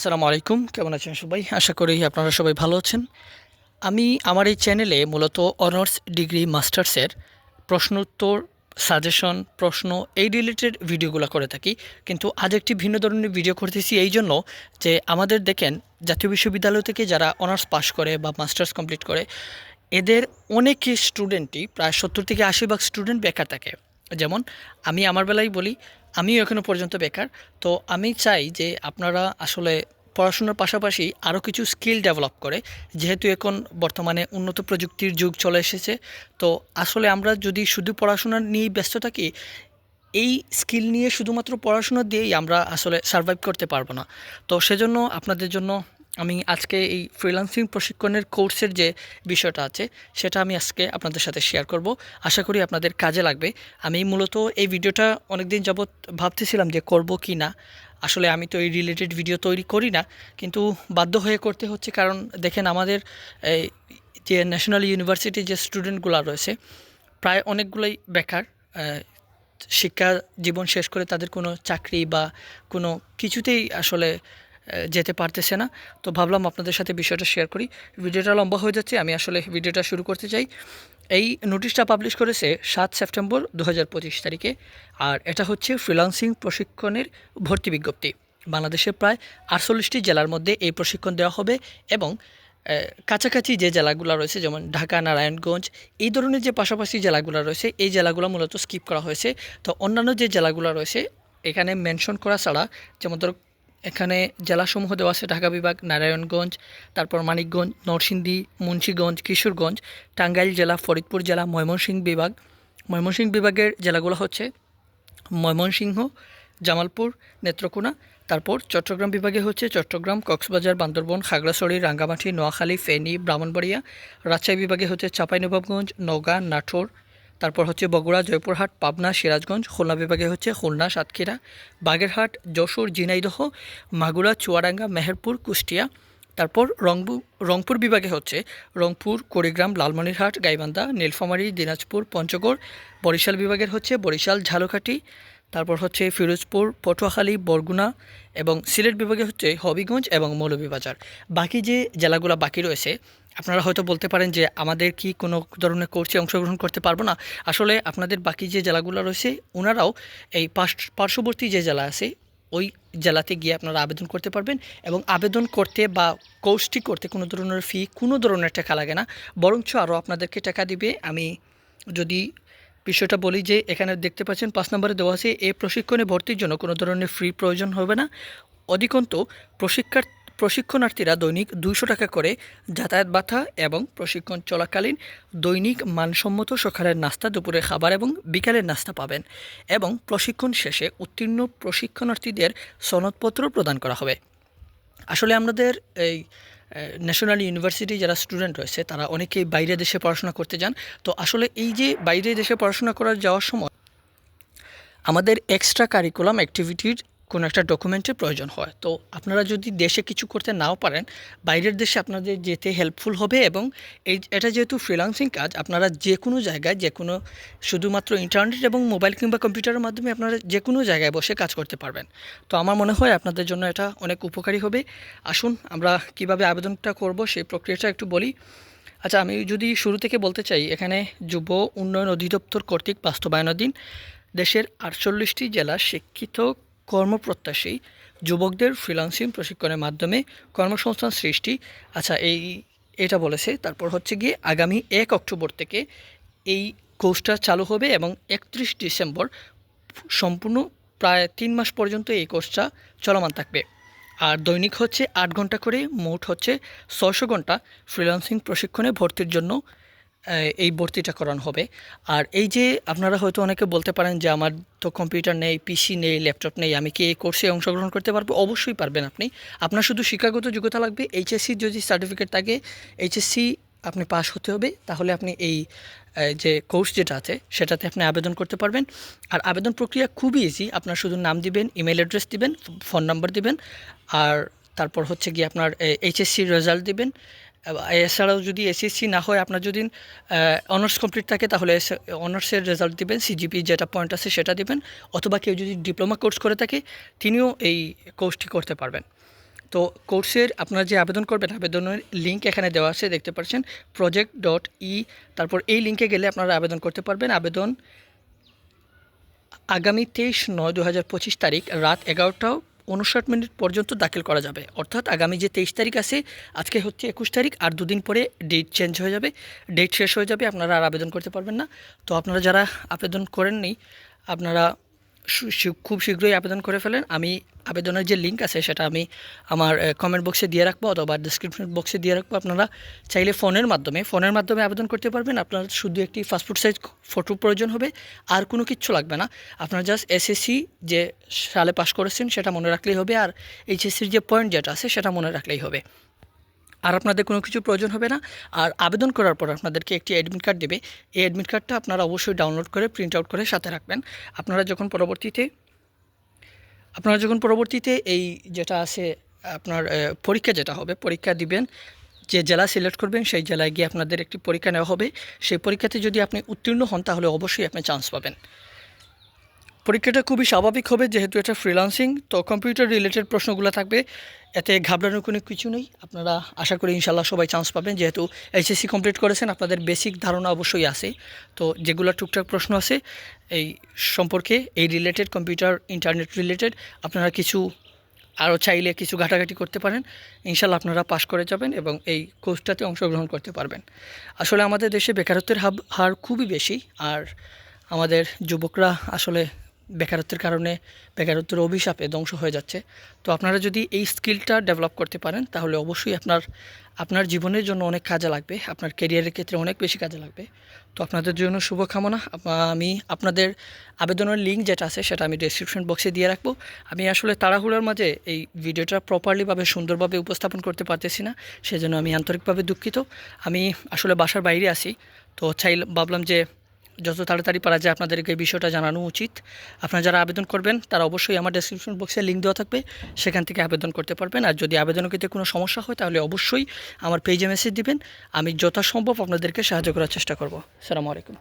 আসসালামু আলাইকুম। কেমন আছেন সবাই? আশা করি আপনারা সবাই ভালো আছেন। আমি আমার এই চ্যানেলে মূলত অনার্স ডিগ্রি মাস্টার্সের প্রশ্ন উত্তর সাজেশন, প্রশ্ন এই রিলেটেড ভিডিওগুলো করে থাকি। কিন্তু আজ একটি ভিন্ন ধরনের ভিডিও করতেছি এই জন্য যে আমাদের দেখেন জাতীয় বিশ্ববিদ্যালয় থেকে যারা অনার্স পাস করে বা মাস্টার্স কমপ্লিট করে, এদের অনেক স্টুডেন্টই প্রায় সত্তর থেকে আশি ভাগ স্টুডেন্ট বেকার থাকে। যেমন আমি আমার বেলায় বলি আমিও এখনও পর্যন্ত বেকার। তো আমি চাই যে আপনারা আসলে পড়াশোনার পাশাপাশি আরও কিছু স্কিল ডেভেলপ করে, যেহেতু এখন বর্তমানে উন্নত প্রযুক্তির যুগ চলে এসেছে, তো আসলে আমরা যদি শুধু পড়াশোনা নিয়ে ব্যস্ত থাকি, এই স্কিল নিয়ে শুধুমাত্র পড়াশোনা দিয়েই আমরা আসলে সার্ভাইভ করতে পারব না। তো সেজন্য আপনাদের জন্য আমি আজকে এই ফ্রিল্যান্সিং প্রশিক্ষণের কোর্সের যে বিষয়টা আছে, সেটা আমি আজকে আপনাদের সাথে শেয়ার করব। আশা করি আপনাদের কাজে লাগবে। আমি মূলত এই ভিডিওটা অনেক দিন যাবৎ ভাবতেছিলাম যে করব কি না। আসলে আমি তো এই রিলেটেড ভিডিও তৈরি করি না, কিন্তু বাধ্য হয়ে করতে হচ্ছে কারণ দেখেন আমাদের যে ন্যাশনাল ইউনিভার্সিটির যে স্টুডেন্টগুলো রয়েছে, প্রায় অনেকগুলোই বেকার শিক্ষা জীবন শেষ করে তাদের কোনো চাকরি বা কোনো কিছুতেই আসলে যেতে পারতেছে না। তো ভাবলাম আপনাদের সাথে বিষয়টা শেয়ার করি। ভিডিওটা লম্বা হয়ে যাচ্ছে, আমি আসলে ভিডিওটা শুরু করতে চাই। এই নোটিশটা পাবলিশ করেছে সাত সেপ্টেম্বর দু হাজার পঁচিশ তারিখে, আর এটা হচ্ছে ফ্রিলান্সিং প্রশিক্ষণের ভর্তি বিজ্ঞপ্তি। বাংলাদেশের প্রায় আটচল্লিশটি জেলার মধ্যে এই প্রশিক্ষণ দেওয়া হবে এবং কাছাকাছি যে জেলাগুলো রয়েছে, যেমন ঢাকা, নারায়ণগঞ্জ, এই ধরনের যে পাশাপাশি জেলাগুলো রয়েছে, এই জেলাগুলো মূলত স্কিপ করা হয়েছে। তো অন্যান্য যে জেলাগুলো রয়েছে, এখানে মেনশন করা ছাড়া, যেমন ধরো এখানে জেলাসমূহ দেওয়া আছে ঢাকা বিভাগ, নারায়ণগঞ্জ, তারপর মানিকগঞ্জ, নরসিংদী, মুন্সীগঞ্জ, কিশোরগঞ্জ, টাঙ্গাইল জেলা, ফরিদপুর জেলা, ময়মনসিংহ বিভাগ। ময়মনসিংহ বিভাগের জেলাগুলো হচ্ছে ময়মনসিংহ, জামালপুর, নেত্রকোনা, তারপর চট্টগ্রাম বিভাগে হচ্ছে চট্টগ্রাম, কক্সবাজার, বান্দরবন, খাগড়াছড়ি, রাঙ্গামাটি, নোয়াখালী, ফেনী, ব্রাহ্মণবাড়িয়া। রাজশাহী বিভাগে হচ্ছে চাঁপাইনবাবগঞ্জ, নওগাঁ, নাটোর তারপর হচ্ছে বগুড়া, জয়পুরহাট, পাবনা, সিরাজগঞ্জ, খুলনা বিভাগে হচ্ছে খুলনা, সাতক্ষীরা, বাগেরহাট, যশোর, ঝিনাইদহ, মাগুরা, চুয়াডাঙ্গা, মেহেরপুর, কুষ্টিয়া। তারপর রংপুর রংপুর বিভাগে হচ্ছে রংপুর, কুড়িগ্রাম, লালমনিরহাট, গাইবান্ধা, নীলফামারী, দিনাজপুর, পঞ্চগড়, বরিশাল বিভাগের হচ্ছে বরিশাল, ঝালকাঠি তারপর হচ্ছে ফিরোজপুর, পটুয়াখালী, বরগুনা এবং সিলেট বিভাগে হচ্ছে হবিগঞ্জ এবং মৌলভীবাজার। বাকি যে জেলাগুলো বাকি রয়েছে, আপনারা হয়তো বলতে পারেন যে আমাদের কি কোনো ধরনের কোর্সে অংশগ্রহণ করতে পারব না। আসলে আপনাদের বাকি যে জেলাগুলো রয়েছে ওনারাও এই পার্শ্ববর্তী যে জেলা আছে, ওই জেলাতে গিয়ে আপনারা আবেদন করতে পারবেন এবং আবেদন করতে বা কোর্সটি করতে কোনো ধরনের ফি কোনো ধরনের টাকা লাগে না। বরঞ্চ আরও আপনাদেরকে টাকা দিবে। আমি যদি বিষয়টা বলি যে এখানে দেখতে পাচ্ছেন পাঁচ নম্বরে দেওয়া আছে এই প্রশিক্ষণে ভর্তির জন্য কোনো ধরনের ফ্রি প্রয়োজন হবে না। অধিকন্ত, প্রশিক্ষার, প্রশিক্ষণার্থীরা দৈনিক দুইশো টাকা করে যাতায়াত ভাতা এবং প্রশিক্ষণ চলাকালীন দৈনিক মানসম্মত সকালের নাস্তা দুপুরের খাবার এবং বিকালের নাস্তা পাবেন এবং প্রশিক্ষণ শেষে উত্তীর্ণ প্রশিক্ষণার্থীদের সনদপত্র প্রদান করা হবে। আসলে আমাদের এই ন্যাশনাল ইউনিভার্সিটি যারা স্টুডেন্ট রয়েছে, তারা অনেকেই বাইরে দেশে পড়াশোনা করতে যান। তো আসলে এই যে বাইরে দেশে পড়াশোনা করার যাওয়ার সময়, আমাদের এক্সট্রা কারিকুলাম অ্যাক্টিভিটির কোনো একটা ডকুমেন্টের প্রয়োজন হয়। তো আপনারা যদি দেশে কিছু করতে নাও পারেন, বাইরের দেশে আপনাদের যেতে হেল্পফুল হবে এবং এই, এটা যেহেতু ফ্রিলান্সিং কাজ, আপনারা যে কোনো জায়গায় যে কোনো শুধুমাত্র ইন্টারনেট এবং মোবাইল কিংবা কম্পিউটারের মাধ্যমে আপনারা যে কোনো জায়গায় বসে কাজ করতে পারবেন। তো আমার মনে হয় আপনাদের জন্য এটা অনেক উপকারী হবে। আসুন, আমরা কীভাবে আবেদনটা করব সেই প্রক্রিয়াটা একটু বলি। আচ্ছা আমি যদি শুরু থেকে বলতে চাই, এখানে যুব উন্নয়ন অধিদপ্তর কর্তৃক বাস্তবায়নাধীন দেশের আটচল্লিশটি জেলা শিক্ষিত কর্মপ্রত্যাশী যুবকদের ফ্রিলান্সিং প্রশিক্ষণের মাধ্যমে কর্মসংস্থান সৃষ্টি। আচ্ছা এই এটা বলেছে, তারপর হচ্ছে গিয়ে আগামী এক অক্টোবর থেকে এই কোর্সটা চালু হবে এবং একত্রিশ ডিসেম্বর সম্পূর্ণ প্রায় তিন মাস পর্যন্ত এই কোর্সটা চলমান থাকবে। আর দৈনিক হচ্ছে আট ঘণ্টা করে, মোট হচ্ছে ছশো ঘণ্টা ফ্রিল্যান্সিং প্রশিক্ষণে ভর্তির জন্য এই ভর্তিটা করানো হবে। আর এই যে আপনারা হয়তো অনেকে বলতে পারেন যে, আমার তো কম্পিউটার নেই পিসি নেই, ল্যাপটপ নেই, আমি কি এই কোর্সে অংশগ্রহণ করতে পারব? অবশ্যই পারবেন আপনি। আপনার শুধু শিক্ষাগত যোগ্যতা লাগবে এইচএসসি যদি সার্টিফিকেট থাকে এইচএসসি আপনি পাস হতে হবে, তাহলে আপনি এই যে কোর্স যেটা আছে, সেটাতে আপনি আবেদন করতে পারবেন। আর আবেদন প্রক্রিয়া খুবই ইজি আপনার শুধু নাম দিবেন ইমেল অ্যাড্রেস দিবেন, ফোন নাম্বার দিবেন, আর তারপর হচ্ছে গিয়ে আপনার এইচএসসি রেজাল্ট দিবেন এছাড়াও যদি এসএসসি না হয়, আপনার যদি অনার্স কমপ্লিট থাকে, তাহলে অনার্সের রেজাল্ট দিবেন সিজিপি যেটা পয়েন্ট আছে সেটা দিবেন, অথবা কেউ যদি ডিপ্লোমা কোর্স করে থাকে, তিনিও এই কোর্সটি করতে পারবেন। তো কোর্সের আপনারা যে আবেদন করবেন, আবেদনের লিঙ্ক এখানে দেওয়া আছে, দেখতে পাচ্ছেন প্রজেক্ট ডট ই তারপর এই লিঙ্কে গেলে আপনারা আবেদন করতে পারবেন। আবেদন আগামী তেইশ নয় দু তারিখ, রাত এগারোটা উনষাট মিনিট পর্যন্ত দাখিল করা যাবে। অর্থাৎ আগামী যে তেইশ তারিখ আছে, আজকে হচ্ছে একুশ তারিখ, আর দুদিন পরে ডেট চেঞ্জ হয়ে যাবে। ডেট শেষ হয়ে যাবে, আপনারা আর আবেদন করতে পারবেন না। তো আপনারা যারা আবেদন করেননি, আপনারা খুব শীঘ্রই আবেদন করে ফেলেন। আমি আবেদনের যে লিঙ্ক আছে সেটা আমি আমার কমেন্ট বক্সে দিয়ে রাখব অথবা ডিসক্রিপশন বক্সে দিয়ে রাখব। আপনারা চাইলে ফোনের মাধ্যমে ফোনের মাধ্যমে আবেদন করতে পারবেন। আপনার শুধু একটি পাসপোর্ট সাইজ ফটো প্রয়োজন হবে, আর কোনো কিচ্ছু লাগবে না। আপনার জাস্ট এসএসসি যে সালে পাস করেছেন সেটা মনে রাখলেই হবে, আর এইচএসসির যে পয়েন্ট যেটা আছে সেটা মনে রাখলেই হবে। আর আপনাদের কোনো কিছু প্রয়োজন হবে না। আর আবেদন করার পর আপনাদেরকে একটি অ্যাডমিট কার্ড দেবে। এই অ্যাডমিট কার্ডটা আপনারা অবশ্যই ডাউনলোড করে প্রিন্ট আউট করে সাথে রাখবেন। আপনারা যখন পরবর্তীতে, আপনারা যখন পরবর্তীতে এই যেটা আছে, আপনার পরীক্ষা যেটা হবে, পরীক্ষা দিবেন, যে জেলা সিলেক্ট করবেন, সেই জেলায় গিয়ে আপনাদের একটি পরীক্ষা নেওয়া হবে। সেই পরীক্ষাতে যদি আপনি উত্তীর্ণ হন, তাহলে অবশ্যই আপনি চান্স পাবেন। পরীক্ষাটা খুবই স্বাভাবিক হবে, যেহেতু এটা ফ্রিলান্সিং তো কম্পিউটার রিলেটেড প্রশ্নগুলো থাকবে। এতে ঘাবড়ানোর কোনো কিছু নেই। আপনারা আশা করি ইনশাল্লাহ সবাই চান্স পাবেন। যেহেতু এইচএসসি কমপ্লিট করেছেন, আপনাদের বেসিক ধারণা অবশ্যই আছে। তো যেগুলো টুকটাক প্রশ্ন আছে, এই সম্পর্কে, এই রিলেটেড কম্পিউটার ইন্টারনেট রিলেটেড আপনারা কিছু আরও চাইলে কিছু ঘাটাঘাটি করতে পারেন। ইনশাল্লাহ আপনারা পাশ করে যাবেন এবং এই কোর্সটাতে অংশগ্রহণ করতে পারবেন। আসলে আমাদের দেশে বেকারত্বের হার খুবই বেশি, আর আমাদের যুবকরা আসলে বেকারত্বের কারণে বেকারত্বের অভিশাপে ধ্বংস হয়ে যাচ্ছে। তো আপনারা যদি এই স্কিলটা ডেভেলপ করতে পারেন, তাহলে অবশ্যই আপনার আপনার জীবনের জন্য অনেক কাজে লাগবে, আপনার কেরিয়ারের ক্ষেত্রে অনেক বেশি কাজে লাগবে। তো আপনাদের জন্য শুভকামনা। আমি আপনাদের আবেদনের লিঙ্ক যেটা আছে, সেটা আমি ডিসক্রিপশন বক্সে দিয়ে রাখব। আমি আসলে তাড়াহুড়োর মাঝে এই ভিডিওটা প্রপারলিভাবে সুন্দরভাবে উপস্থাপন করতে পারতেছি না, সেজন্য আমি আন্তরিকভাবে দুঃখিত। আমি আসলে বাসার বাইরে আছি, তো চাই ভাবলাম যে যত তাড়াতাড়ি পারা যায় আপনাদেরকে এই বিষয়টা জানানো উচিত। আপনারা যারা আবেদন করবেন, তারা অবশ্যই আমার ডেসক্রিপশন বক্সে লিঙ্ক দেওয়া থাকবে। সেখান থেকে আবেদন করতে পারবেন। আর যদি আবেদনের ক্ষেত্রে কোনো সমস্যা হয়, তাহলে অবশ্যই আমার পেজে মেসেজ দিবেন। আমি যথাসম্ভব আপনাদেরকে সাহায্য করার চেষ্টা করব। সালামু আলাইকুম।